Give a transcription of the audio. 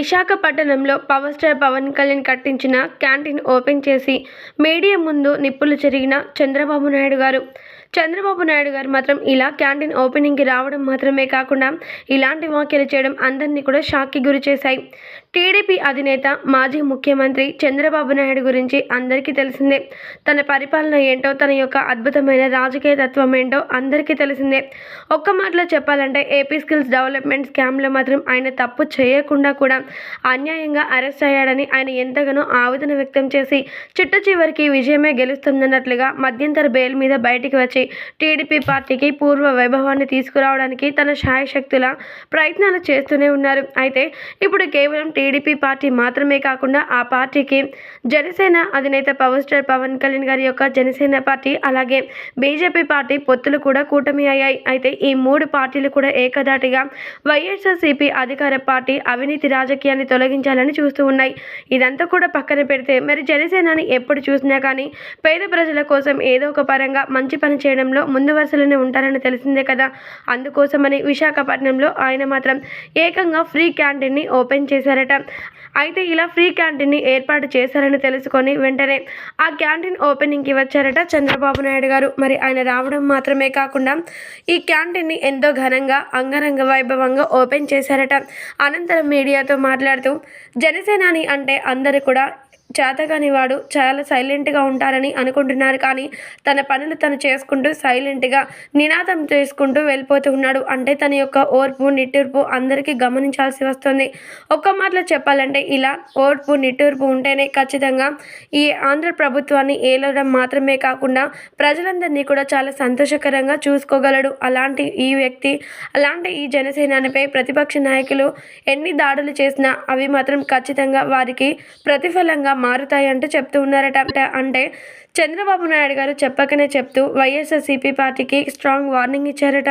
విశాఖపట్నంలో power star Pawan Kalyan కట్టించిన canteen open చేసి మీడియా ముందు నిప్పులు చెరిగిన చంద్రబాబు నాయుడు గారు. చంద్రబాబు నాయుడు గారు మాత్రం ఇలా క్యాంటీన్ ఓపెనింగ్కి రావడం మాత్రమే కాకుండా ఇలాంటి వ్యాఖ్యలు చేయడం అందరినీ కూడా షాక్కి గురి చేశాయి. టీడీపీ అధినేత మాజీ ముఖ్యమంత్రి చంద్రబాబు నాయుడు గురించి అందరికీ తెలిసిందే. తన పరిపాలన ఏంటో తన యొక్క అద్భుతమైన రాజకీయ తత్వం ఏంటో అందరికీ తెలిసిందే. ఒక్క మాటలో చెప్పాలంటే ఏపీ స్కిల్స్ డెవలప్మెంట్ స్కామ్లో మాత్రం ఆయన తప్పు చేయకుండా కూడా అన్యాయంగా అరెస్ట్ అయ్యాడని ఆయన ఎంతగానో ఆవేదన వ్యక్తం చేసి చిట్ట చివరికి విజయమే గెలుస్తుందన్నట్లుగా మధ్యంతర బెయిల్ మీద బయటికి వచ్చి టీడీపీ పార్టీకి పూర్వ వైభవాన్ని తీసుకురావడానికి తన శాయశక్తుల ప్రయత్నాలు చేస్తూనే ఉన్నారు. అయితే ఇప్పుడు కేవలం టీడీపీ పార్టీ మాత్రమే కాకుండా ఆ పార్టీకి జనసేన అధినేత పవర్ స్టార్ పవన్ కళ్యాణ్ గారి యొక్క జనసేన పార్టీ అలాగే బీజేపీ పార్టీ పొత్తులు కూడా కూటమి అయ్యాయి. అయితే ఈ మూడు పార్టీలు కూడా ఏకధాటిగా వైఎస్ఆర్సీపీ అధికార పార్టీ అవినీతి రాజకీయాన్ని తొలగించాలని చూస్తూ ఉన్నాయి. ఇదంతా కూడా పక్కన పెడితే మరి జనసేనని ఎప్పుడు చూసినా కానీ పేద ప్రజల కోసం ఏదో ఒక పరంగా మంచి పని చేయడంలో ముందు వరుసలోనే ఉంటారని తెలిసిందే కదా. అందుకోసమని విశాఖపట్నంలో ఆయన మాత్రం ఏకంగా ఫ్రీ క్యాంటీన్ని ఓపెన్ చేశారట. అయితే ఇలా ఫ్రీ క్యాంటీన్ని ఏర్పాటు చేశారని తెలుసుకొని వెంటనే ఆ క్యాంటీన్ ఓపెనింగ్కి వచ్చారట చంద్రబాబు నాయుడు గారు. మరి ఆయన రావడం మాత్రమే కాకుండా ఈ క్యాంటీన్ని ఎంతో ఘనంగా అంగరంగ వైభవంగా ఓపెన్ చేశారట. అనంతరం మీడియాతో మాట్లాడుతూ జనసేనాని అంటే అందరూ కూడా చేతగాని వాడు చాలా సైలెంట్గా ఉంటారని అనుకుంటున్నారు కానీ తన పనులు తను చేసుకుంటూ సైలెంట్గా నినాదం చేసుకుంటూ వెళ్ళిపోతూ ఉన్నాడు. అంటే తన యొక్క ఓర్పు నిట్టూర్పు అందరికీ గమనించాల్సి వస్తుంది. ఒక్క మాటలో చెప్పాలంటే ఇలా ఓర్పు నిట్టూర్పు ఉంటేనే ఖచ్చితంగా ఈ ఆంధ్ర ప్రభుత్వాన్ని ఏలడం మాత్రమే కాకుండా ప్రజలందరినీ కూడా చాలా సంతోషకరంగా చూసుకోగలడు. అలాంటి ఈ వ్యక్తి అలాంటి ఈ జనసేనానిపై ప్రతిపక్ష నాయకులు ఎన్ని దాడులు చేసినా అవి మాత్రం ఖచ్చితంగా వారికి ప్రతిఫలంగా మారుతాయంటూ చెప్తూ ఉన్నారట. అంటే చంద్రబాబు నాయుడు గారు చెప్పకనే చెప్తూ వైఎస్ఆర్సీపీ పార్టీకి స్ట్రాంగ్ వార్నింగ్ ఇచ్చారట.